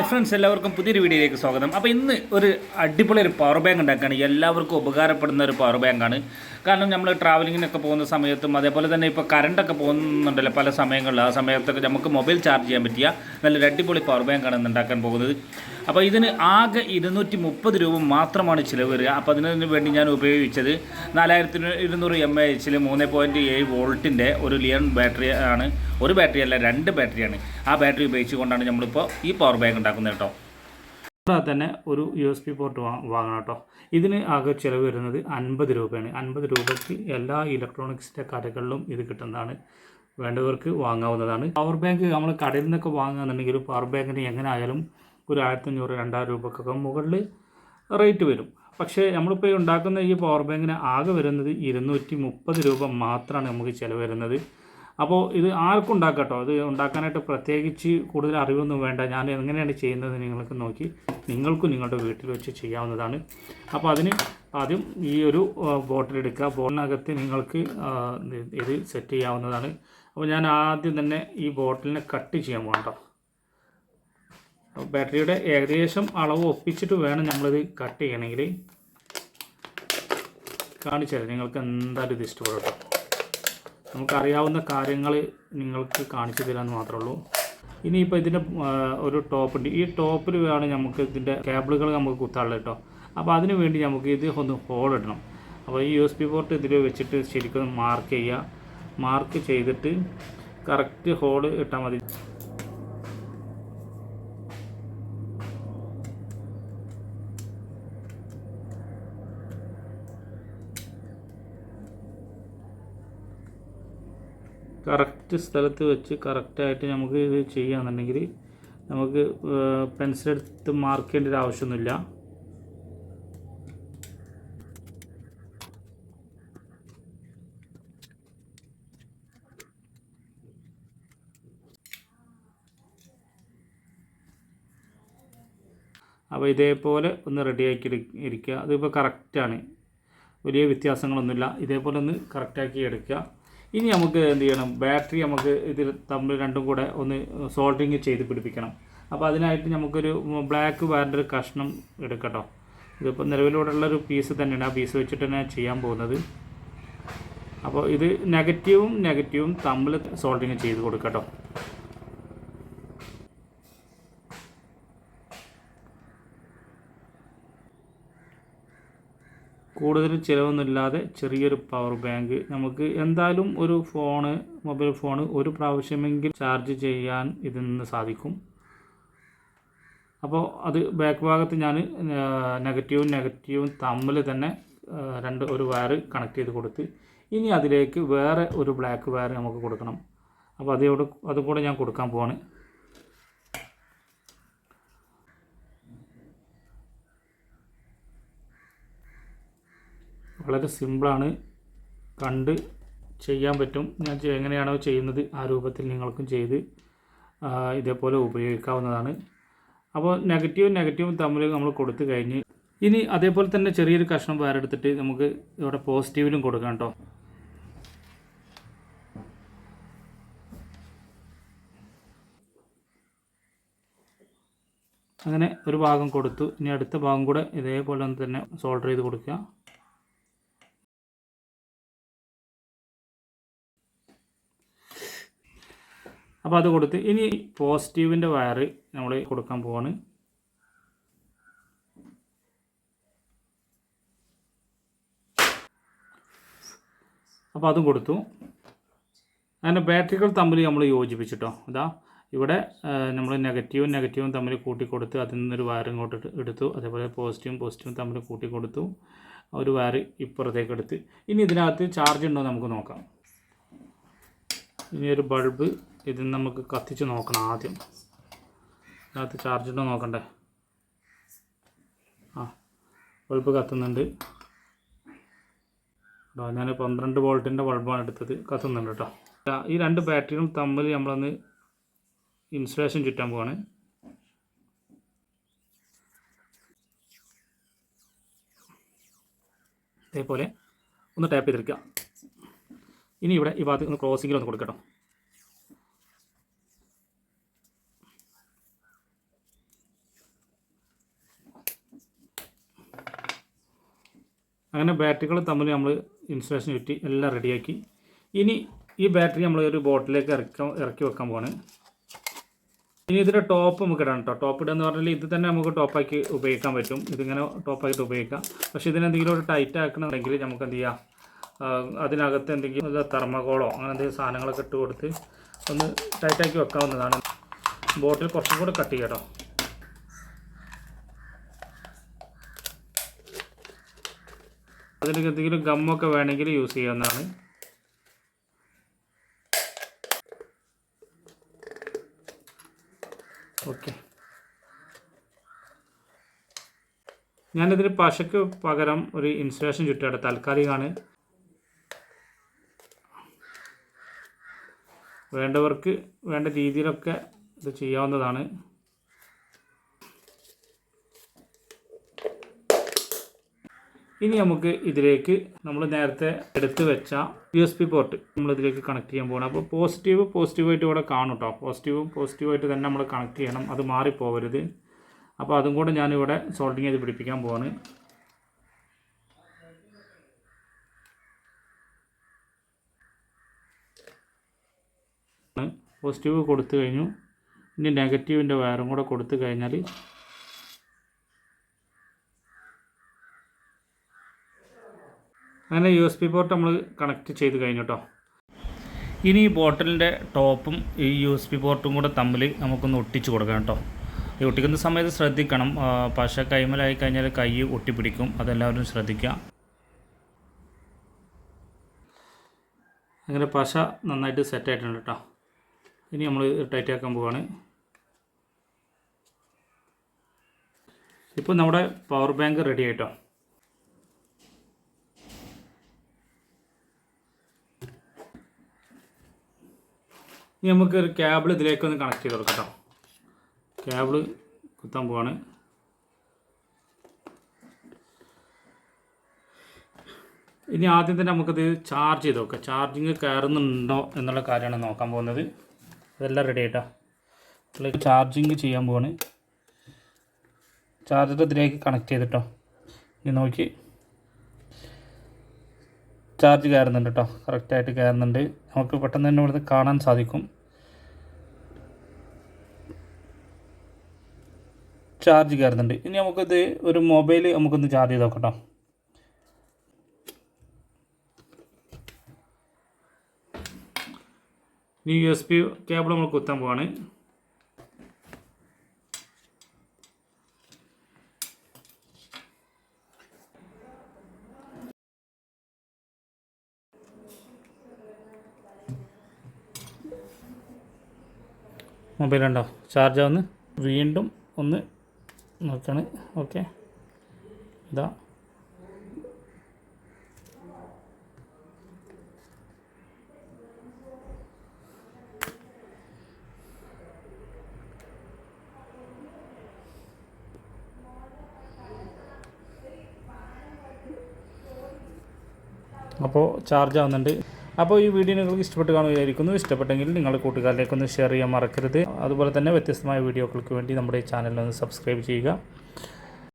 Hi friends എല്ലാവർക്കും പുതിയൊരു വീഡിയോയിലേക്ക് സ്വാഗതം. അപ്പോൾ ഇന്ന് ഒരു അടിപൊളി ഒരു പവർ ബാങ്ക് ഉണ്ടാക്കുകയാണ് എല്ലാവർക്കും ഉപകാരപ്പെടുന്ന ഒരു പവർ ബാങ്കാണ് കാരണം നമ്മൾ ട്രാവലിങ്ങിനൊക്കെ പോകുന്ന സമയത്തും അതേപോലെ തന്നെ ഇപ്പോൾ കറണ്ടൊക്കെ പോകുന്നുണ്ടല്ലോ പല സമയങ്ങളിൽ. ആ സമയത്തൊക്കെ നമുക്ക് മൊബൈൽ ചാർജ് ചെയ്യാൻ പറ്റിയ നല്ലൊരു അടിപൊളി പവർ ബാങ്കാണ് ഇന്ന് ഉണ്ടാക്കാൻ പോകുന്നത്. അപ്പോൾ ഇതിന് ആകെ ഇരുന്നൂറ്റി മുപ്പത് രൂപ മാത്രമാണ് ചിലവ് വരിക അപ്പോൾ അതിന് വേണ്ടി ഞാൻ ഉപയോഗിച്ചത് നാലായിരത്തി ഇരുന്നൂറ് എം എ എച്ചിൽ മൂന്ന് പോയിന്റ് ഏഴ് വോൾട്ടിന്റെ ഒരു ലിയൺ ബാറ്ററി ആണ്. ഒരു ബാറ്ററി അല്ല രണ്ട് ബാറ്ററിയാണ് ആ ബാറ്ററി ഉപയോഗിച്ചുകൊണ്ടാണ് നമ്മളിപ്പോൾ ഈ പവർ ബാങ്ക് ഉണ്ടാക്കുന്നത് കേട്ടോ. കൂടാതെ തന്നെ ഒരു യു എസ് പി പോർട്ട് വാങ്ങണം കേട്ടോ. ഇതിന് ആകെ ചിലവ് വരുന്നത് അൻപത് രൂപയാണ്. അൻപത് രൂപയ്ക്ക് എല്ലാ ഇലക്ട്രോണിക്സിന്റെ കടകളിലും ഇത് കിട്ടുന്നതാണ്. വേണ്ടവർക്ക് വാങ്ങാവുന്നതാണ്. പവർ ബാങ്ക് നമ്മൾ കടയിൽ നിന്നൊക്കെ വാങ്ങുകയാണെന്നുണ്ടെങ്കിൽ പവർ ബാങ്കിന് എങ്ങനെ ആയാലും ഒരു ആയിരത്തഞ്ഞൂറ് രണ്ടായിരം രൂപക്കൊക്കെ മുകളിൽ റേറ്റ് വരും. പക്ഷേ നമ്മളിപ്പോൾ ഉണ്ടാക്കുന്ന ഈ പവർ ബാങ്കിന് ആകെ വരുന്നത് ഇരുന്നൂറ്റി മുപ്പത് രൂപ മാത്രമാണ് നമുക്ക് ചിലവ് വരുന്നത്. അപ്പോൾ ഇത് ആർക്കും ഉണ്ടാക്കാം ഇത് ഉണ്ടാക്കാനായിട്ട് പ്രത്യേകിച്ച് കൂടുതൽ അറിവൊന്നും വേണ്ട. ഞാൻ എങ്ങനെയാണ് ചെയ്യുന്നത് നിങ്ങൾക്ക് നോക്കി നിങ്ങൾക്കും നിങ്ങളുടെ വീട്ടിൽ വെച്ച് ചെയ്യാവുന്നതാണ്. അപ്പോൾ അതിന് ആദ്യം ഈ ഒരു ബോട്ടിൽ എടുക്കുക. ബോട്ടിനകത്ത് നിങ്ങൾക്ക് ഇത് സെറ്റ് ചെയ്യാവുന്നതാണ്. അപ്പോൾ ഞാൻ ആദ്യം തന്നെ ഈ ബോട്ടിലിനെ കട്ട് ചെയ്യാൻ പോകണം കേട്ടോ അപ്പോൾ ബാറ്ററിയുടെ ഏകദേശം അളവ് ഒപ്പിച്ചിട്ട് വേണം നമ്മളിത് കട്ട് ചെയ്യണമെങ്കിൽ കാണിച്ചു തരാം നിങ്ങൾക്ക് എന്തായാലും ഇത് ഇഷ്ടപ്പെടും കേട്ടോ. നമുക്കറിയാവുന്ന കാര്യങ്ങൾ നിങ്ങൾക്ക് കാണിച്ചു തരാമെന്ന് മാത്രമേ ഉള്ളൂ ഇനിയിപ്പോൾ ഇതിന്റെ ഒരു ടോപ്പ് ഉണ്ട്. ഈ ടോപ്പിൽ വേണം നമുക്ക് ഇതിന്റെ കേബിളുകൾ നമുക്ക് കുത്താനുള്ളത് കേട്ടോ. അപ്പോൾ അതിന് വേണ്ടി നമുക്ക് ഇത് ഒന്ന് ഹോൾ ഇടണം. അപ്പോൾ ഈ യു എസ് പി പോർട്ട് ഇതിൽ വെച്ചിട്ട് ശരിക്കും മാർക്ക് ചെയ്യുക. മാർക്ക് ചെയ്തിട്ട് കറക്റ്റ് ഹോൾ ഇട്ടാൽ മതി. കറക്റ്റ് സ്ഥലത്ത് വെച്ച് കറക്റ്റായിട്ട് നമുക്ക് ഇത് ചെയ്യുകയാണെന്നുണ്ടെങ്കിൽ നമുക്ക് പെൻസിലെടുത്ത് മാർക്ക് ചെയ്യേണ്ട ഒരു ആവശ്യമൊന്നുമില്ല. അപ്പോൾ ഇതേപോലെ ഒന്ന് റെഡിയാക്കി ഇരിക്കുക. അതിപ്പോൾ കറക്റ്റാണ് വലിയ വ്യത്യാസങ്ങളൊന്നുമില്ല. ഇതേപോലെ ഒന്ന് കറക്റ്റാക്കി എടുക്കുക. ഇനി നമുക്ക് എന്ത് ചെയ്യണം? ബാറ്ററി നമുക്ക് ഇതിൽ തമ്മിൽ രണ്ടും കൂടെ ഒന്ന് സോൾഡറിങ് ചെയ്ത് പിടിപ്പിക്കണം. അപ്പോൾ അതിനായിട്ട് നമുക്കൊരു ബ്ലാക്ക് വയറിന്റെ ഒരു കഷ്ണം എടുക്കട്ടോ. ഇതിപ്പോൾ നിലവിലൂടെ ഉള്ളൊരു പീസ് തന്നെയാണ് ആ പീസ് വെച്ചിട്ട് തന്നെ ചെയ്യാൻ പോകുന്നത്. അപ്പോൾ ഇത് നെഗറ്റീവും നെഗറ്റീവും തമ്മിൽ സോൾഡറിങ് ചെയ്ത് കൊടുക്കട്ടോ. കൂടുതൽ ചിലവൊന്നുമില്ലാതെ ചെറിയൊരു പവർ ബാങ്ക് നമുക്ക് എന്തായാലും ഒരു ഫോണ് മൊബൈൽ ഫോണ് ഒരു പ്രാവശ്യമെങ്കിൽ ചാർജ് ചെയ്യാൻ ഇതിൽ നിന്ന് സാധിക്കും. അപ്പോൾ അത് ബാക്ക് ഭാഗത്ത് ഞാൻ നെഗറ്റീവും നെഗറ്റീവും തമ്മിൽ തന്നെ രണ്ട് ഒരു വയർ കണക്ട് ചെയ്ത് കൊടുത്ത് ഇനി അതിലേക്ക് വേറെ ഒരു ബ്ലാക്ക് വയർ നമുക്ക് കൊടുക്കണം. അപ്പോൾ അതോട് അതുകൂടെ ഞാൻ കൊടുക്കാൻ പോവാണ്. വളരെ സിമ്പിളാണ്. കണ്ട് ചെയ്യാൻ പറ്റും. ഞാൻ എങ്ങനെയാണോ ചെയ്യുന്നത് ആ രൂപത്തിൽ നിങ്ങൾക്കും ചെയ്ത് ഇതേപോലെ ഉപയോഗിക്കാവുന്നതാണ്. അപ്പോൾ നെഗറ്റീവും നെഗറ്റീവും തമ്മിൽ നമ്മൾ കൊടുത്തു കഴിഞ്ഞ് ഇനി അതേപോലെ തന്നെ ചെറിയൊരു കഷ്ണം വേറെടുത്തിട്ട് നമുക്ക് ഇവിടെ പോസിറ്റീവിലും കൊടുക്കാം കേട്ടോ. അങ്ങനെ ഒരു ഭാഗം കൊടുത്തു. ഇനി അടുത്ത ഭാഗം കൂടെ ഇതേപോലെ തന്നെ സോൾഡർ ചെയ്ത് കൊടുക്കുക. അപ്പോൾ അത് കൊടുത്ത് ഇനി പോസിറ്റീവിന്റെ വയർ നമ്മൾ കൊടുക്കാൻ പോവാണ്. അപ്പോൾ അതും കൊടുത്തു. അങ്ങനെ ബാറ്ററികൾ തമ്മിൽ നമ്മൾ യോജിപ്പിച്ചിട്ടോ. ഇതാ ഇവിടെ നമ്മൾ നെഗറ്റീവും നെഗറ്റീവും തമ്മിൽ കൂട്ടി കൊടുത്ത് അതിൽ നിന്നൊരു വയർ ഇങ്ങോട്ട് എടു- എടുത്തു. അതേപോലെ പോസിറ്റീവും പോസിറ്റീവും തമ്മിൽ കൂട്ടി കൊടുത്തു ഒരു വയർ ഇപ്പുറത്തേക്ക് എടുത്ത്. ഇനി ഇതിനകത്ത് ചാർജ് ഉണ്ടോ നമുക്ക് നോക്കാം. ഇനി ഒരു ബൾബ് ഇതിൽ നമുക്ക് കത്തിച്ച് നോക്കണം ആദ്യം. അതിനകത്ത് ചാർജ് ഉണ്ടോ നോക്കണ്ടേ? ആ ബൾബ് കത്തുന്നുണ്ട്. കേട്ടോ ഞാൻ പന്ത്രണ്ട് വോൾട്ടിന്റെ ബൾബാണ് എടുത്തത്. കത്തുന്നുണ്ട് കേട്ടോ ഈ രണ്ട് ബാറ്ററികളും തമ്മിൽ നമ്മളൊന്ന് ഇൻസുലേഷൻ ചുറ്റാൻ പോവാണ്. ഇതേപോലെ ഒന്ന് ടാപ്പ് ചെയ്തെടുക്കുക ഇനി ഇവിടെ ഈ ഭാഗത്ത് ഒന്ന് ക്ലോസിങ്ങിൽ ഒന്ന് കൊടുക്കട്ടോ. അങ്ങനെ ബാറ്ററികൾ തമ്മിൽ നമ്മൾ ഇൻസുലേഷൻ ചുറ്റി എല്ലാം റെഡിയാക്കി ഇനി ഈ ബാറ്ററി നമ്മൾ ഒരു ബോട്ടിലേക്ക് ഇറക്കാൻ ഇറക്കി വെക്കാൻ പോവാണ്. ഇനി ഇതിന്റെ ടോപ്പ് നമുക്ക് ഇടണം കേട്ടോ ടോപ്പ് ഇടുക എന്ന് പറഞ്ഞാൽ ഇത് തന്നെ നമുക്ക് ടോപ്പാക്കി ഉപയോഗിക്കാൻ പറ്റും. ഇതിങ്ങനെ ടോപ്പായിട്ട് ഉപയോഗിക്കാം. പക്ഷേ ഇതിനെന്തെങ്കിലും ഒരു ടൈറ്റ് ആക്കണമെങ്കിൽ നമുക്ക് എന്ത് ചെയ്യാം? അതിനകത്ത് എന്തെങ്കിലും തെർമകോളോ അങ്ങനെ എന്തെങ്കിലും സാധനങ്ങളൊക്കെ ഇട്ട് കൊടുത്ത് ഒന്ന് ടൈറ്റാക്കി വെക്കാവുന്നതാണ്. ബോട്ടിൽ കുറച്ചും കൂടെ കട്ട് ചെയ്യാം കേട്ടോ അതിലേക്ക് എന്തെങ്കിലും ഗമ്മൊക്കെ വേണമെങ്കിൽ യൂസ് ചെയ്യാവുന്നതാണ്. ഓക്കെ. ഞാനിതിന് പശയ്ക്ക് പകരം ഒരു ഇൻസുലേഷൻ ചുറ്റാണ് താൽക്കാലികമാണ്. വേണ്ടവർക്ക് വേണ്ട രീതിയിലൊക്കെ ഇത് ചെയ്യാവുന്നതാണ്. ഇനി നമുക്ക് ഇതിലേക്ക് നമ്മൾ നേരത്തെ എടുത്തു വെച്ച യു എസ് പി പോർട്ട് നമ്മൾ ഇതിലേക്ക് കണക്ട് ചെയ്യാൻ പോകണം അപ്പോൾ പോസിറ്റീവ് പോസിറ്റീവായിട്ട് ഇവിടെ കാണും കേട്ടോ പോസിറ്റീവും പോസിറ്റീവായിട്ട് തന്നെ നമ്മൾ കണക്ട് ചെയ്യണം. അത് മാറിപ്പോവരുത്. അപ്പോൾ അതും കൂടെ ഞാനിവിടെ സോൾഡിങ് ചെയ്ത് പിടിപ്പിക്കാൻ പോവാണ്. പോസിറ്റീവ് കൊടുത്തു കഴിഞ്ഞു. ഇനി നെഗറ്റീവിന്റെ വയറും കൂടെ കൊടുത്തു കഴിഞ്ഞാൽ അങ്ങനെ യു എസ് പി പോർട്ട് നമ്മൾ കണക്ട് ചെയ്ത് കഴിഞ്ഞു കേട്ടോ ഇനി ഈ ബോട്ടിലിന്റെ ടോപ്പും ഈ യു എസ് പി പോർട്ടും കൂടെ തമ്മിൽ നമുക്കൊന്ന് ഒട്ടിച്ച് കൊടുക്കണം കേട്ടോ ഈ ഒട്ടിക്കുന്ന സമയത്ത് ശ്രദ്ധിക്കണം. പക്ഷേ കൈമലായി കഴിഞ്ഞാൽ കൈ ഒട്ടിപ്പിടിക്കും. അതെല്ലാവരും ശ്രദ്ധിക്കുക അങ്ങനെ പശ നന്നായിട്ട് സെറ്റ് ആയിട്ടുണ്ട് കേട്ടോ ഇനി നമ്മൾ ടൈറ്റ് ആക്കാൻ പോവാണ്. ഇപ്പോൾ നമ്മുടെ പവർ ബാങ്ക് റെഡി ആയിട്ടോ ഇനി നമുക്ക് ഒരു ക്യാബിൾ ഇതിലേക്ക് ഒന്ന് കണക്ട് ചെയ്ത് കൊടുക്കാം ക്യാബിൾ കുത്താൻ പോവാണ്. ഇനി ആദ്യം തന്നെ നമുക്കത് ചാർജ് ചെയ്ത് നോക്കാം. ചാർജിങ് കയറുന്നുണ്ടോ എന്നുള്ള കാര്യമാണ് നോക്കാൻ പോകുന്നത്. അതെല്ലാം റെഡി ആയിട്ടാ. ചാർജിങ് ചെയ്യാൻ പോവാണ്. ചാർജർ ഇതിലേക്ക് കണക്ട് ചെയ്തിട്ടോ ഇനി നോക്കി. ചാർജ് കയറുന്നുണ്ട് കേട്ടോ കറക്റ്റായിട്ട് കയറുന്നുണ്ട്. നമുക്ക് പെട്ടെന്ന് തന്നെ ഇവിടുന്ന് കാണാൻ സാധിക്കും. ചാർജ് കയറുന്നുണ്ട്. ഇനി നമുക്കിത് ഒരു മൊബൈൽ നമുക്കൊന്ന് ചാർജ് ചെയ്ത് നോക്കട്ടോ ഇനി യു എസ് പി കേബിൾ നമ്മൾ കുത്താൻ പോവാണ്. മൊബൈൽ ഉണ്ടോ ചാർജ് ആവുന്നു. വീണ്ടും ഒന്ന് നോക്കാണ്. ഓക്കെ. ഇതാ. അപ്പോൾ ചാർജ് ആവുന്നുണ്ട്. അപ്പോൾ ഈ വീഡിയോ നിങ്ങൾക്ക് ഇഷ്ടപ്പെട്ട് കാണുകയായിരിക്കുന്നു ഇഷ്ടപ്പെട്ടെങ്കിൽ നിങ്ങളുടെ കൂട്ടുകാരിലേക്കൊന്ന് ഷെയർ ചെയ്യാൻ മറക്കരുത്. അതുപോലെ തന്നെ വ്യത്യസ്തമായ വീഡിയോകൾക്ക് വേണ്ടി നമ്മുടെ ചാനലിൽ ഒന്ന് സബ്സ്ക്രൈബ് ചെയ്യുക.